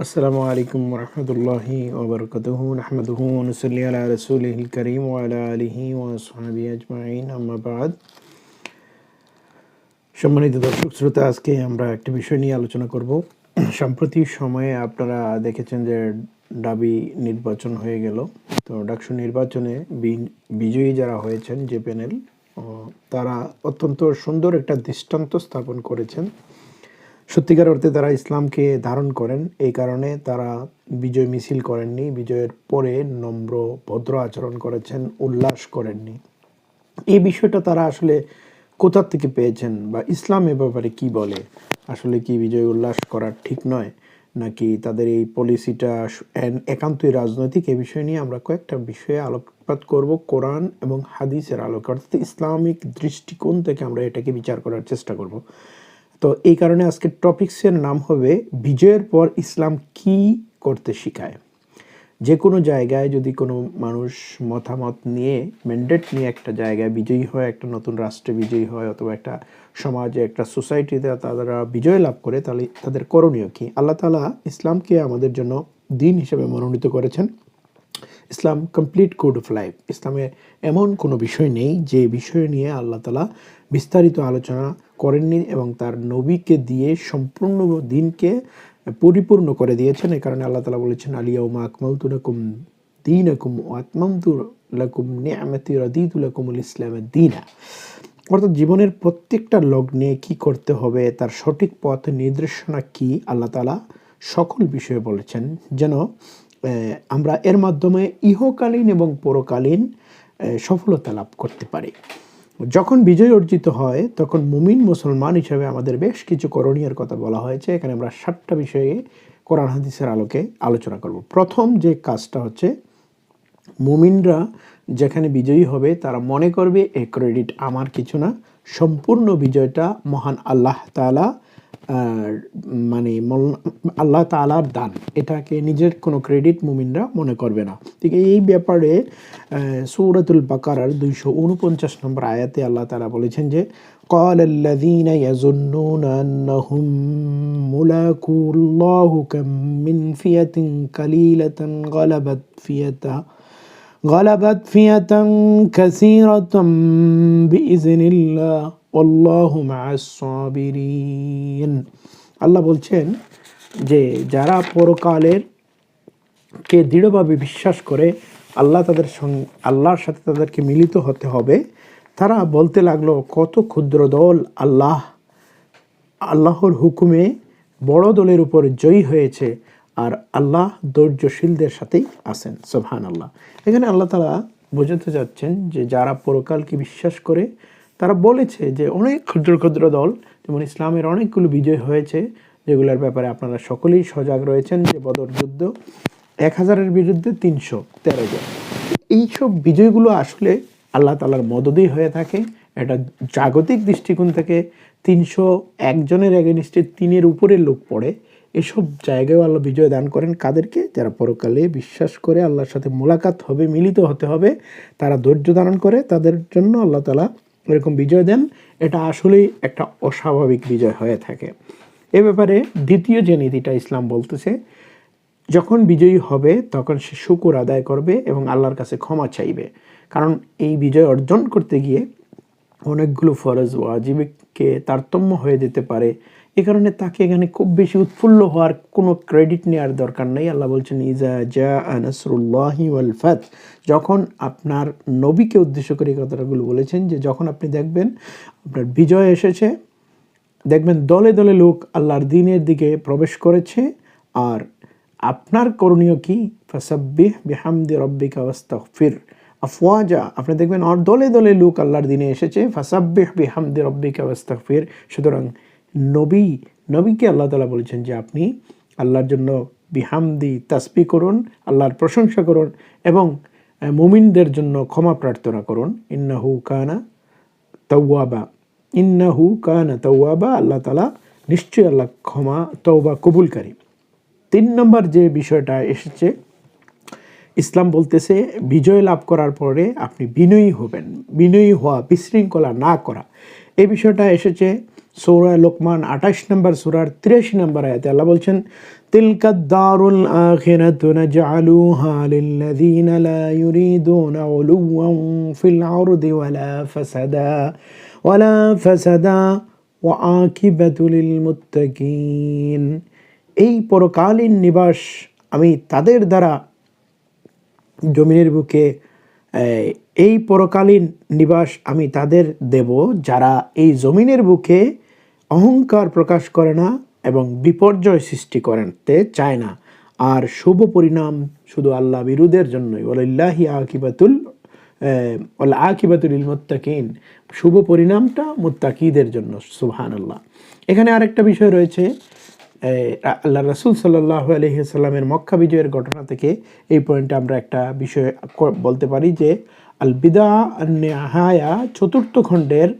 আসসালামু আলাইকুম রহমতুল্লাহি ওবরকাতুহ, নাহমাদুহু ওয়া নুসাল্লি আলা রাসূলিহিল কারীম আজমাইন, আম্মা সম্মানিত দর্শক, শ্রোতা, আজকে আমরা একটা বিষয় নিয়ে আলোচনা করব। সাম্প্রতিক সময়ে আপনারা দেখেছেন যে ডাবি নির্বাচন হয়ে গেল। তো ডাকসু নির্বাচনে বিজয়ী যারা হয়েছেন যে প্যানেল তারা অত্যন্ত সুন্দর একটা দৃষ্টান্ত স্থাপন করেছেন। সত্যিকার অর্থে তারা ইসলামকে ধারণ করেন, এই কারণে তারা বিজয় মিছিল করেননি, বিজয়ের পরে নম্র ভদ্র আচরণ করেছেন, উল্লাস করেননি। এই বিষয়টা তারা আসলে কোথা থেকে পেয়েছেন বা ইসলাম এ ব্যাপারে কি বলে? আসলে কি বিজয় উল্লাস করা ঠিক নয়, নাকি তাদের এই পলিসিটা একান্তই রাজনৈতিক? এই বিষয় নিয়ে আমরা কয়েকটা বিষয়ে আলোকপাত করব কোরআন এবং হাদিসের আলোকে। অর্থাৎ ইসলামিক দৃষ্টিকোণ থেকে আমরা এটাকে বিচার করার চেষ্টা করব। তো এই কারণে আজকের টপিক্সের নাম হবে বিজয়ের পর ইসলাম কি করতে শিখায়। যে কোনো জায়গায় যদি কোনো মানুষ মতামত নিয়ে ম্যান্ডেট নিয়ে একটা জায়গায় বিজয়ী হয়, একটা নতুন রাষ্ট্রে বিজয়ী হয় অথবা একটা সমাজে, একটা সোসাইটিতে তারা বিজয় লাভ করে, তাহলে তাদের করণীয় কি? আল্লাহ তালা ইসলামকে আমাদের জন্য দিন হিসেবে মনোনীত করেছেন। ইসলাম কমপ্লিট কোড অফ লাইফ ইসলামে এমন কোনো বিষয় নেই যে বিষয় নিয়ে আল্লাহ তালা বিস্তারিত আলোচনা করেননি এবং তার নবীকে দিয়ে সম্পূর্ণ দিনকে পরিপূর্ণ করে দিয়েছেন। এই কারণে আল্লাহ তালা বলেছেন আলিয়া উমা আকমাউতু লাকুম দিন আকুম আত্মামতু লাকুম নিয়ামতি রদিতুলাকুমুল ইসলামের দিনা। অর্থাৎ জীবনের প্রত্যেকটা লগ্নে কি করতে হবে, তার সঠিক পথ নির্দেশনা কি, আল্লাহ তালা সকল বিষয়ে বলেছেন। যেন আমরা এর মাধ্যমে ইহকালীন এবং পরকালীন সফলতা লাভ করতে পারি। যখন বিজয় অর্জিত হয়, তখন মুমিন মুসলমান হিসেবে আমাদের বেশ কিছু করণীয়ের কথা বলা হয়েছে। এখানে আমরা সাতটা বিষয়ে কোরআন হাদিসের আলোকে আলোচনা করব। প্রথম যে কাজটা হচ্ছে, মুমিনরা যেখানে বিজয়ী হবে, তারা মনে করবে, এ ক্রেডিট আমার কিছু না। সম্পূর্ণ বিজয়টা মহান আল্লাহ তালা মানে মল- আল্লাহ তালার দান এটাকে নিজের কোনো ক্রেডিট মুমিনরা মনে করবে না ঠিক এই ব্যাপারে সৌরাতুল বাকারার দুইশো উনপঞ্চাশ নম্বর আয়াতে আল্লাহ তালা বলেছেন যে قال الذين يظنون أنهم ملاقو الله كم من فئة قليلة غلبت فئة غلبت فئة كثيرة بإذن الله আল্লাহ বলছেন যে, যারা পরকালের কে দৃঢ়ভাবে বিশ্বাস করে আল্লাহ তাদের সঙ্গে আল্লাহর সাথে তাদেরকে মিলিত হতে হবে, তারা বলতে লাগল, কত ক্ষুদ্র দল আল্লাহ, আল্লাহর হুকুমে বড় দলের উপর জয়ী হয়েছে আর আল্লাহ ধৈর্যশীলদের সাথেই আছেন। সোহান আল্লাহ এখানে আল্লাহ তালা বোঝাতে যাচ্ছেন যে, যারা পরকালকে বিশ্বাস করে তারা বলেছে যে অনেক ক্ষুদ্র ক্ষুদ্র দল, যেমন ইসলামের অনেকগুলো বিজয় হয়েছে, যেগুলোর ব্যাপারে আপনারা সকলেই সজাগ রয়েছেন যে বদর যুদ্ধ এক হাজারের বিরুদ্ধে তিনশো তেরো জন। এইসব বিজয়গুলো আসলে আল্লাহ তালার মদতেই হয়ে থাকে। এটা জাগতিক দৃষ্টিকোণ থেকে তিনশো একজনের এগেনিস্টে তিনের উপরে লোক পড়ে। এসব জায়গায় আল্লাহ বিজয় দান করেন। কাদেরকে? যারা পরকালে বিশ্বাস করে আল্লাহর সাথে মোলাকাত হবে, মিলিত হতে হবে, তারা ধৈর্য ধারণ করে, তাদের জন্য আল্লাহ তালা এরকম বিজয় দেন, এটা আসলেই একটা অস্বাভাবিক বিজয় হয়ে থাকে। এ ব্যাপারে দ্বিতীয় যে নীতিটা ইসলাম বলতেছে, যখন বিজয়ী হবে, তখন সে শুকুর আদায় করবে এবং আল্লাহর কাছে ক্ষমা চাইবে। কারণ এই বিজয় অর্জন করতে গিয়ে অনেকগুলো ফরজ, ওয়াজিবকে তারতম্য হয়ে যেতে পারে এ কারণে তাকে এখানে খুব বেশি উৎফুল্ল হওয়ার কোনো ক্রেডিট নেওয়ার দরকার নেই। আল্লাহ বলছেন, ইজা জা আনাসরুল্লাহি ওয়াল ফাত। যখন আপনার নবীকে উদ্দেশ্য করে এই কথাগুলো বলেছেন যে যখন আপনি দেখবেন আপনার বিজয় এসেছে, দেখবেন দলে দলে লোক আল্লাহর দিনের দিকে প্রবেশ করেছে, আর আপনার করণীয় কি? ফাসাব্বিহ বিহামদি রব্বিকা ওয়াস্তাগফির। আফওয়াজা, আপনি দেখবেন, আর দলে দলে লোক আল্লাহর দিনে এসেছে, ফাসাব্বিহ বিহামদি রব্বিকা ওয়াস্তাগফির। সুতরাং নবী, নবীকে আল্লাহ তাআলা বলেছেন যে আপনি আল্লাহর জন্য বিহামদি, তাসবি করুন, আল্লাহর প্রশংসা করুন এবং মুমিনদের জন্য ক্ষমা প্রার্থনা করুন। ইন্নাহু কানা তওয়াবা। ইন্নাহু কানা তওয়াবা, আল্লাহ তালা নিশ্চয়ই আল্লাহ ক্ষমা, তওবা কবুলকারী। তিন নম্বর যে বিষয়টা এসেছে, ইসলাম বলতেছে, বিজয় লাভ করার পরে আপনি বিনয়ী হবেন। বিনয়ী হওয়া, বিশৃঙ্খলা না করা। এই বিষয়টা এসেছে সৌরা লোকমান আঠাশ নম্বর, সুরার তিরাশি নম্বর আয়াতে আল্লাহ বলছেন তিলকাত দারুল আখিরাতু নাজআলুহা লিল্লাযীনা লা ইউরিদুনা উলুওয়ান ফিল আরদি ওয়ালা ফাসাদা ওয়ালা ফাসাদা ওয়া আকিবাতু লিল মুত্তাকিন। এই পরকালীন নিবাস আমি তাদের দ্বারা জমিনের বুকে, এই পরকালীন নিবাস আমি তাদের দেব, যারা এই জমিনের বুকে অহংকার প্রকাশ করে না এবং বিপর্যয় সৃষ্টি করতে চায় না। আর শুভ পরিণাম শুধু আল্লাহ বিরুদের জন্যই। ওলাল্লাহি আকিবাতুল ওলা আকিবাতুল মুত্তাকিন। শুভ পরিণামটা মুত্তাকিদের জন্য সুবহান আল্লাহ এখানে আরেকটা বিষয় রয়েছে আল্লাহ রসুল সাল্লাহ আলহিসাল্লামের মক্কা বিজয়ের ঘটনা থেকে এই পয়েন্টে আমরা একটা বিষয় বলতে পারি যে আল বিদা চতুর্থ খণ্ডের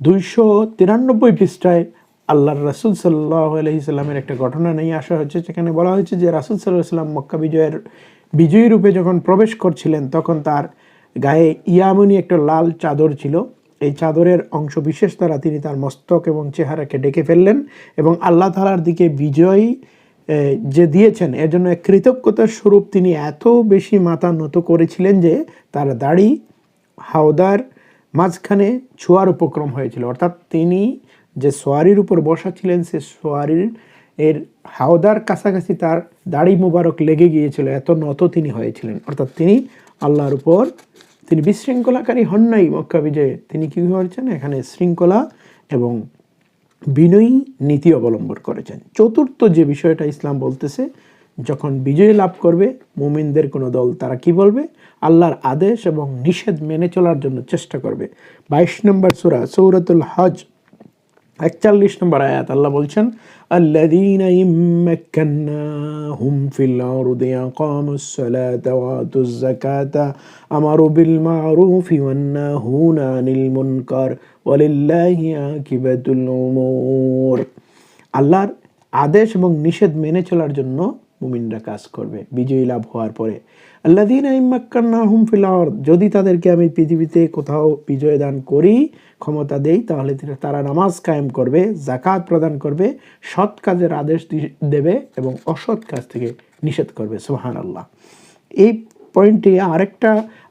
দুইশো তিরানব্বই পৃষ্ঠায় আল্লাহর রাসুল সাল্লাহ আলহিসাল্লামের একটা ঘটনা নিয়ে আসা হয়েছে সেখানে বলা হয়েছে যে রাসুল সাল্লাহ সাল্লাম মক্কা বিজয়ের, বিজয়ী রূপে যখন প্রবেশ করছিলেন, তখন তার গায়ে ইয়ামনি একটা লাল চাদর ছিল। এই চাদরের অংশ বিশেষ দ্বারা তিনি তার মস্তক এবং চেহারাকে ডেকে ফেললেন এবং আল্লাহ তালার দিকে বিজয় যে দিয়েছেন, এর জন্য এক কৃতজ্ঞতার স্বরূপ তিনি এত বেশি মাথা নত করেছিলেন যে তার দাড়ি হাওদার মাঝখানে ছোঁয়ার উপক্রম হয়েছিল। অর্থাৎ তিনি যে সোয়ারির উপর বসা ছিলেন, সে সোয়ারির এর হাওদার কাছাকাছি তার দাড়ি মোবারক লেগে গিয়েছিল। এত নত তিনি হয়েছিলেন। অর্থাৎ তিনি আল্লাহর উপর, তিনি বিশৃঙ্খলাকারী হন নাই মক্কা বিজয়ে। তিনি কী করেছেন? এখানে শৃঙ্খলা এবং বিনয়ী নীতি অবলম্বন করেছেন। চতুর্থ যে বিষয়টা ইসলাম বলতেছে যখন বিজয় লাভ করবে মুমিনদের কোনো দল তারা কি বলবে আল্লাহর আদেশ এবং নিষেধ মেনে চলার জন্য চেষ্টা করবে বাইশ নম্বর সুরা সৌরাতুল হজ একচল্লিশ নম্বর আয়াত আল্লাহ বলছেন الذين إن مكناهم في الأرض أقاموا الصلاة وآتوا الزكاة أمروا بالمعروف والنهون عن المنكر ولله عاقبة الأمور আল্লাহর আদেশ এবং নিষেধ মেনে চলার জন্য মুমিনরা কাজ করবে, বিজয়ী লাভ হওয়ার পরে। যদি তাদেরকে আমি পৃথিবীতে কোথাও বিজয় দান করি, ক্ষমতা দেই, তাহলে তারা নামাজ কায়েম করবে জাকাত প্রদান করবে, সৎ কাজের আদেশ দেবে এবং অসৎ কাজ থেকে নিষেধ করবে। সোহান আল্লাহ এই পয়েন্টে আরেকটা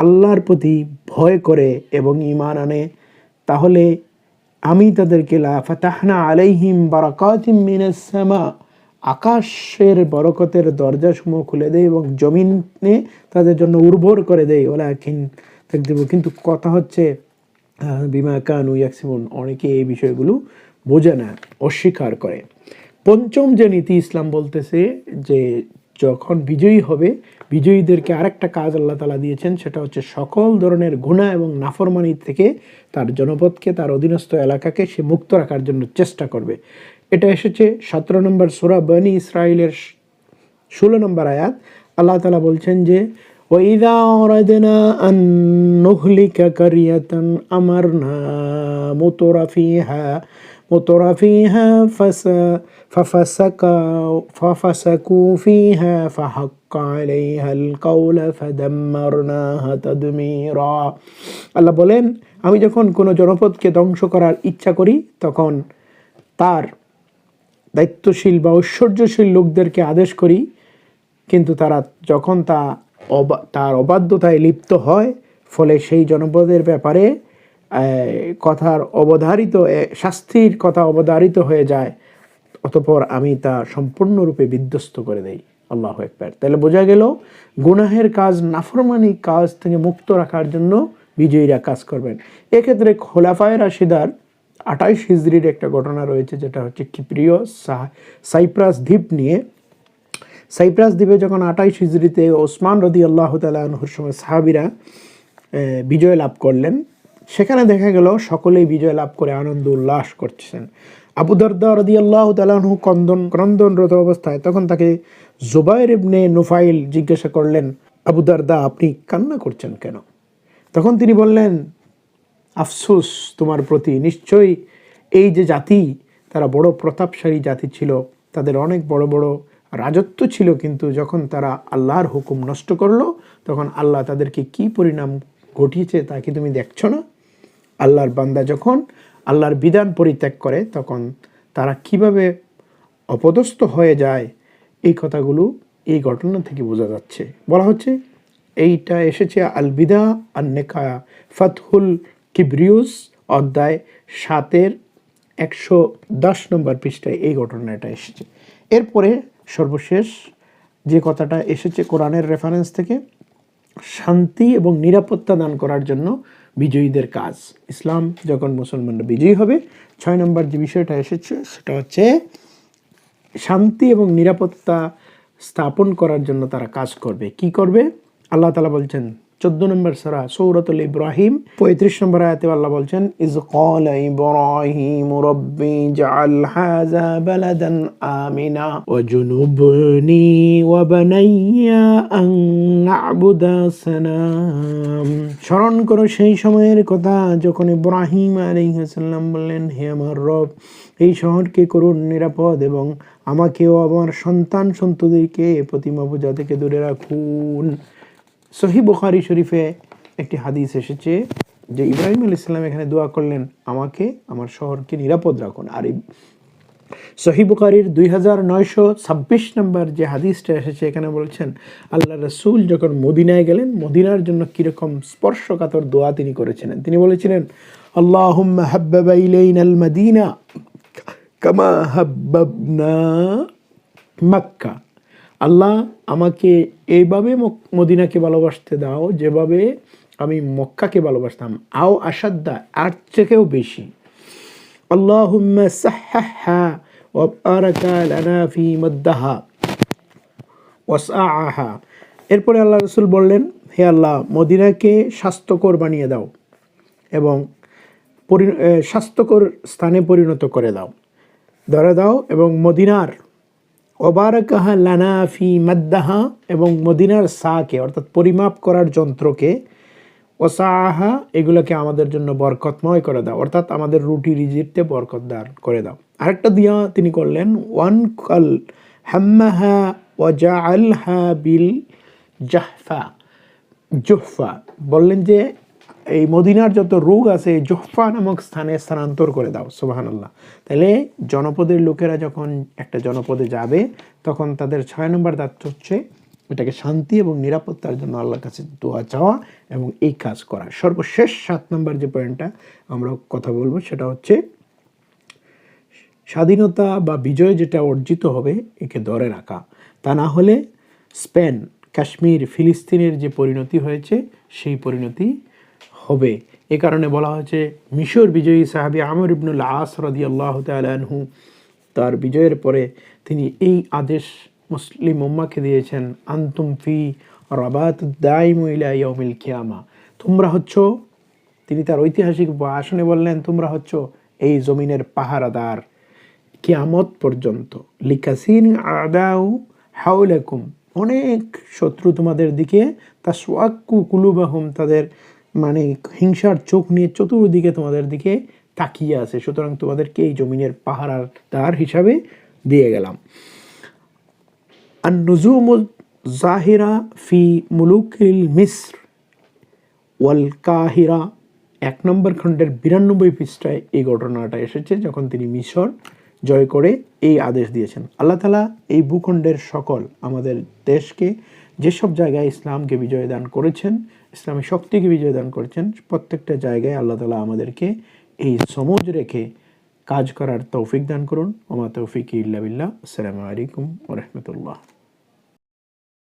আল্লাহর প্রতি ভয় করে এবং ইমান আনে, তাহলে আমি তাদেরকে লা ফাতাহনা আলাইহিম বারাকাতিম মিনাস সামা, আকাশের বরকতের দরজাসমূহ খুলে দেয় এবং জমিনে তাদের জন্য উর্বর করে দেয় ওলা কিন দেব কিন্তু কথা হচ্ছে বিমা কানু ইয়াকসিমুন, অনেকে এই বিষয়গুলো বোঝে না, অস্বীকার করে। পঞ্চম যে নীতি ইসলাম বলতেছে যে, যখন বিজয়ী হবে বিজয়ীদেরকে আরেকটা কাজ আল্লাহ তালা দিয়েছেন সেটা হচ্ছে সকল ধরনের গুণা এবং নাফরমানি থেকে তার জনপদকে তার অধীনস্থ এলাকাকে সে মুক্ত রাখার জন্য চেষ্টা করবে এটা এসেছে সতেরো নম্বর সোরা বনি ইসরায়েলের ষোলো নম্বর আয়াত আল্লাহ তালা বলছেন যে وإذا أردنا أن نهلك قرية أمرنا مطر فيها مطر فيها فس ففسقوا ففسقوا فيها فحق عليها القول فدمرناها تدميرا আল্লাহ বলেন আমি যখন কোনো জনপদকে ধ্বংস করার ইচ্ছা করি তখন তার দায়িত্বশীল বা ঐশ্বর্যশীল লোকদেরকে আদেশ করি কিন্তু তারা যখন তা অবা- তার অবাধ্যতায় লিপ্ত হয় ফলে সেই জনপদের ব্যাপারে আহ, কথার অবধারিত শাস্তির কথা অবধারিত হয়ে যায়, অতপর আমি তা সম্পূর্ণরূপে বিধ্বস্ত করে দেই। আল্লাহ একবার তাহলে বোঝা গেল, গুনাহের কাজ নাফরমানি কাজ থেকে মুক্ত রাখার জন্য বিজয়ীরা কাজ করবেন। এক্ষেত্রে খোলাফায় রাশিদার আঠাইশ হিজড়ির একটা ঘটনা রয়েছে, যেটা হচ্ছে কিপ্রিয় সাইপ্রাস দ্বীপ নিয়ে। সাইপ্রাস দ্বীপে যখন আঠাইশ হিজড়িতে ওসমান রদি আল্লাহ তালাহুর সময় সাহাবিরা বিজয় লাভ করলেন সেখানে দেখা গেল সকলেই বিজয় লাভ করে আনন্দ উল্লাস করছেন। আবু দর্দা রদি আল্লাহ তালাহু কন্দন ক্রন্দনরত অবস্থায় তখন তাকে জুবাইর ইবনে নুফাইল জিজ্ঞাসা করলেন, আবু দর্দা, আপনি কান্না করছেন কেন? তখন তিনি বললেন, আফসোস তোমার প্রতি, নিশ্চয়ই এই যে জাতি, তারা বড় প্রতাপশালী জাতি ছিল, তাদের অনেক বড় বড় রাজত্ব ছিল, কিন্তু যখন তারা আল্লাহর হুকুম নষ্ট করল, তখন আল্লাহ তাদেরকে কি পরিণাম ঘটিয়েছে তা কি তুমি দেখছ না? আল্লাহর বান্দা যখন আল্লাহর বিধান পরিত্যাগ করে, তখন তারা কীভাবে অপদস্থ হয়ে যায়, এই কথাগুলো এই ঘটনা থেকে বোঝা যাচ্ছে। বলা হচ্ছে, এইটা এসেছে আল বিদা আর নেকা ফাতহুল কিব্রিউস অধ্যায় সাতের একশো দশ নম্বর পৃষ্ঠায় এই ঘটনাটা এসেছে। এরপরে সর্বশেষ যে কথাটা এসেছে কোরআনের রেফারেন্স থেকে, শান্তি এবং নিরাপত্তা দান করার জন্য বিজয়ীদের কাজ। ইসলাম যখন মুসলমানরা বিজয়ী হবে, ছয় নম্বর যে বিষয়টা এসেছে, সেটা হচ্ছে শান্তি এবং নিরাপত্তা স্থাপন করার জন্য তারা কাজ করবে। কি করবে? আল্লাহ তালা বলছেন চোদ্দ নম্বর সারা সৌরতুল ইব্রাহিম, পঁয়ত্রিশ নম্বর আয়াতে আল্লাহ বলছেন, ইজ কল ইব্রাহিম রব্বি জাল হাযা বালাদান আমিনা ওয়া জুনুবনি ওয়া বানাইয়া আন না'বুদা সানাম স্মরণ করো সেই সময়ের কথা, যখন ইব্রাহিম আলাইহিস সালাম বললেন, হে আমার রব, এই শহরকে করুন নিরাপদ এবং আমাকেও আমার সন্তান সন্ততিকে প্রতিমা পূজা থেকে দূরে রাখুন। সহি বুখারি শরীফে একটি হাদিস এসেছে যে ইব্রাহিম আল ইসলাম এখানে দোয়া করলেন, আমাকে আমার শহরকে নিরাপদ রাখুন। আর সহি বুখারির দুই হাজার নয়শো ছাব্বিশ নম্বর যে হাদিসটা এসেছে, এখানে বলছেন, আল্লাহ রসুল যখন মদিনায় গেলেন, মদিনার জন্য কীরকম স্পর্শকাতর দোয়া তিনি করেছিলেন। তিনি বলেছিলেন আল্লাহ হাব্বাবা ইলাইন আল মদিনা কামা হাব্বাবনা মক্কা। আল্লাহ আমাকে এইভাবে মদিনাকে ভালোবাসতে দাও, যেভাবে আমি মক্কাকে ভালোবাসতাম। আও আসাদ্দা আর থেকেও বেশি। লানা ফি মদ্দাহা এরপরে আল্লাহ রসুল বললেন, হে আল্লাহ, মদিনাকে স্বাস্থ্যকর বানিয়ে দাও এবং পরি- স্বাস্থ্যকর স্থানে পরিণত করে দাও। ধরে দাও এবং মদিনার ওবারকাহা লানা ফি মাদ্দাহা এবং মদিনার সাকে, অর্থাৎ পরিমাপ করার যন্ত্রকে, ওসাহা, এগুলোকে আমাদের জন্য বরকতময় করে দাও। অর্থাৎ আমাদের রুটি রিজিতে বরকতদার করে দাও। আরেকটা দিয়া তিনি করলেন, ওয়ান কল হাম্মাহা ওয়াজা আলহা বিল জাহফা। জুহফা বললেন যে এই মদিনার যত রোগ আছে, জুহফা নামক স্থানে স্থানান্তর করে দাও সুবাহান আল্লাহ তাহলে জনপদের লোকেরা যখন একটা জনপদে যাবে, তখন তাদের ছয় নম্বর দায়িত্ব হচ্ছে এটাকে শান্তি এবং নিরাপত্তার জন্য আল্লাহর কাছে দোয়া চাওয়া এবং এই কাজ করা। সর্বশেষ সাত নম্বর যে পয়েন্টটা আমরা কথা বলব, সেটা হচ্ছে স্বাধীনতা বা বিজয় যেটা অর্জিত হবে, একে ধরে রাখা। তা না হলে স্পেন, কাশ্মীর, ফিলিস্তিনের যে পরিণতি হয়েছে, সেই পরিণতি হবে। এ কারণে বলা হয়েছে, মিশর বিজয়ী সাহাবি আমর ইবনুল আস রদি আল্লাহ তালহু তার বিজয়ের পরে তিনি এই আদেশ মুসলিম উম্মাকে দিয়েছেন, আন্তুম ফি রবাত ইয়মিল কিয়ামা। তোমরা হচ্ছ, তিনি তার ঐতিহাসিক আসনে বললেন, তোমরা হচ্ছ এই জমিনের পাহারাদার। কিয়ামত পর্যন্ত, লিকাসিন আদাউ হাউলেকুম অনেক শত্রু তোমাদের দিকে তা সোয়াক্কু কুলুবাহুম, তাদের মানে হিংসার চোখ নিয়ে চতুর্দিকে তোমাদের দিকে তাকিয়ে আছে। সুতরাং তোমাদেরকে এই জমিনের পাহারাদার হিসাবে দিয়ে গেলাম। আর নজুম জাহিরা ফি মুলুকিল মিস্র ওয়াল কাহিরা। এক নম্বর খণ্ডের বিরানব্বই পৃষ্ঠায় এই ঘটনাটা এসেছে, যখন তিনি মিশর জয় করে এই আদেশ দিয়েছেন। আল্লাহ তালা এই ভূখণ্ডের সকল আমাদের দেশকে যেসব জায়গায় ইসলামকে বিজয় দান করেছেন ইসলামী শক্তিকে বিজয় দান করেছেন, প্রত্যেকটা জায়গায় আল্লাহ তালা আমাদেরকে এই সমজ রেখে কাজ করার তৌফিক দান করুন। ওমা তৌফিক ইল্লা বিল্লাহ। আসসালামু আলাইকুম ওরহমতুল্লাহ